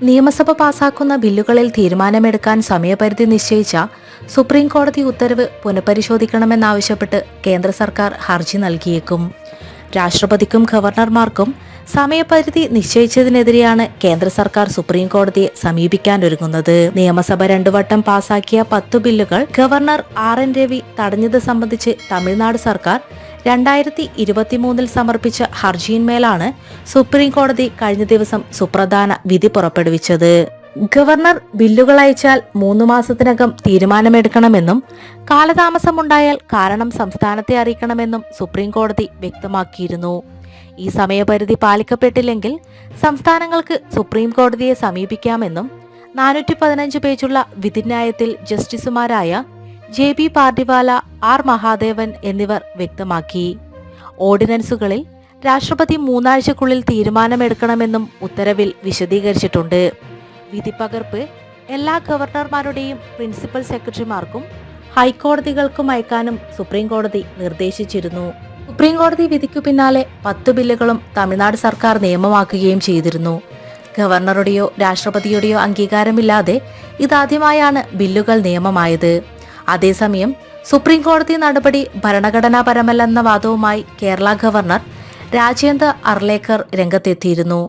നിയമസഭ പാസാക്കുന്ന ബില്ലുകളിൽ തീരുമാനമെടുക്കാൻ സമയപരിധി നിശ്ചയിച്ച സുപ്രീം കോടതി ഉത്തരവ് പുനഃപരിശോധിക്കണമെന്നാവശ്യപ്പെട്ട് കേന്ദ്ര സർക്കാർ ഹർജി നൽകിയേക്കും. രാഷ്ട്രപതിക്കും ഗവർണർമാർക്കും സമയപരിധി നിശ്ചയിച്ചതിനെതിരെയാണ് കേന്ദ്ര സർക്കാർ സുപ്രീം കോടതിയെ സമീപിക്കാനൊരുങ്ങുന്നത്. നിയമസഭ രണ്ടു വട്ടം പാസാക്കിയ പത്തു ബില്ലുകൾ ഗവർണർ ആർ എൻ രവി തടഞ്ഞത് സംബന്ധിച്ച് തമിഴ്നാട് സർക്കാർ രണ്ടായിരത്തി ഇരുപത്തിമൂന്നിൽ സമർപ്പിച്ച ഹർജിയിന്മേലാണ് സുപ്രീം കോടതി കഴിഞ്ഞ ദിവസം സുപ്രധാന വിധി പുറപ്പെടുവിച്ചത്. ഗവർണർ ബില്ലുകൾ അയച്ചാൽ മൂന്ന് മാസത്തിനകം തീരുമാനമെടുക്കണമെന്നും കാലതാമസമുണ്ടായാൽ കാരണം സംസ്ഥാനത്തെ അറിയിക്കണമെന്നും സുപ്രീം കോടതി വ്യക്തമാക്കിയിരുന്നു. ഈ സമയപരിധി പാലിക്കപ്പെട്ടില്ലെങ്കിൽ സംസ്ഥാനങ്ങൾക്ക് സുപ്രീം കോടതിയെ സമീപിക്കാമെന്നും നാനൂറ്റി പതിനഞ്ച് പേജുള്ള വിധിന്യായത്തിൽ ജസ്റ്റിസുമാരായ J B Pardiwala R Mahadevan എന്നിവർ വ്യക്തമാക്കി. ഓർഡിനൻസുകളിൽ രാഷ്ട്രപതി മൂന്നാഴ്ചക്കുള്ളിൽ തീരുമാനമെടുക്കണമെന്നും ഉത്തരവിൽ വിശദീകരിച്ചിട്ടുണ്ട്. വിധിപ്പകർപ്പ് എല്ലാ ഗവർണർമാരുടെയും പ്രിൻസിപ്പൽ സെക്രട്ടറിമാർക്കും ഹൈക്കോടതികൾക്കും അയക്കാനും സുപ്രീം കോടതി നിർദ്ദേശിച്ചിരുന്നു. സുപ്രീം കോടതി വിധിക്കു പിന്നാലെ പത്ത് ബില്ലുകളും തമിഴ്നാട് സർക്കാർ നിയമമാക്കുകയും ചെയ്തിരുന്നു. ഗവർണറുടെയോ രാഷ്ട്രപതിയുടെയോ അംഗീകാരമില്ലാതെ ഇതാദ്യമായാണ് ബില്ലുകൾ നിയമമായത്. അതേസമയം സുപ്രീം കോടതി നടപടി ഭരണഘടനാപരമല്ലെന്ന വാദവുമായി കേരള ഗവർണർ രാജേന്ദ്ര അർലേക്കർ രംഗത്തെത്തിയിരുന്നു.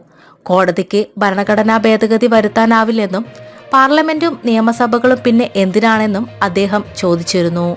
കോടതിക്ക് ഭരണഘടനാ ഭേദഗതി വരുത്താനാവില്ലെന്നും പാർലമെന്റും നിയമസഭകളും പിന്നെ എന്തിനാണെന്നും അദ്ദേഹം ചോദിച്ചിരുന്നു.